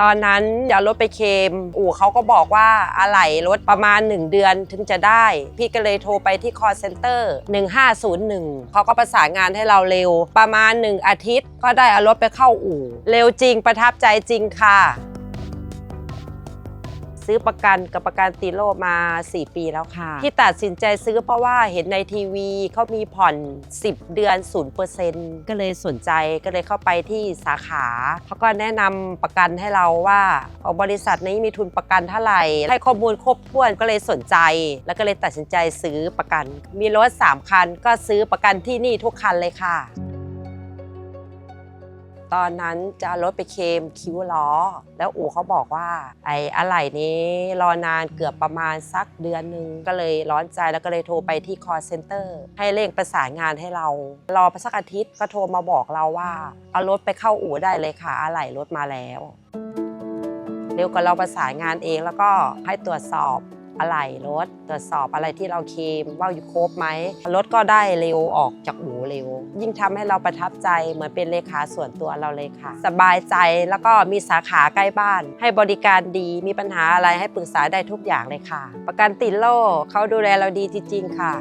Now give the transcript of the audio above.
ตอนนั้นอย่ารถไปเคม อู่เขาก็บอกว่าอะไหล่รถประมาณ 1 เดือนถึงจะได้ พี่ก็เลยโทรไปที่คอร์เซ็นเตอร์ 1501 เขาก็ประสานงานให้เราเร็ว ประมาณ 1 อาทิตย์ ก็ได้เอารถไปเข้าอู่ เร็วจริงประทับใจจริงค่ะ ซื้อประกันกับประกันติโลมา 4 ปีแล้วค่ะ ที่ตัดสินใจซื้อเพราะว่าเห็นในทีวีเขามีผ่อน 10 เดือน 0%ก็เลยสนใจก็เลยเข้าไปที่สาขาเขาก็แนะนำประกันให้เราว่าเอาบริษัทนี้มีทุนประกันเท่าไหร่ ให้ข้อมูลครบถ้วนก็เลยสนใจ แล้วก็เลยตัดสินใจซื้อประกัน มีรถ 3 คันก็ซื้อประกันที่นี่ทุกคันเลยค่ะ ตอนนั้นจะรถไปเคมคิ้วล้อ แล้วอู่เขาบอกว่า ไอ้อะไหล่นี้รอนานเกือบประมาณสักเดือนหนึ่งก็เลยร้อนใจแล้วก็เลยโทรไปที่ call center ให้เร่งประสานงานให้เรา รอไปสักอาทิตย์ก็โทรมาบอกเราว่า เอารถไปเข้าอู่ได้เลยค่ะอะไหล่รถมาแล้วเร็วกว่าเราประสานงานเองแล้วก็ให้ตรวจสอบ อะไหล่รถตรวจสอบอะไรที่เราเคลมว่าอยู่ครบไหมรถก็ได้เร็วออกจากอู่เร็ว ยิ่งทำให้เราประทับใจเหมือนเป็นเลขาส่วนตัวเราเลยค่ะ สบายใจแล้วก็มีสาขาใกล้บ้าน ให้บริการดีมีปัญหาอะไรให้ปรึกษาได้ทุกอย่างเลยค่ะ ประกันติดโล่เขาดูแลเราดีจริงๆค่ะ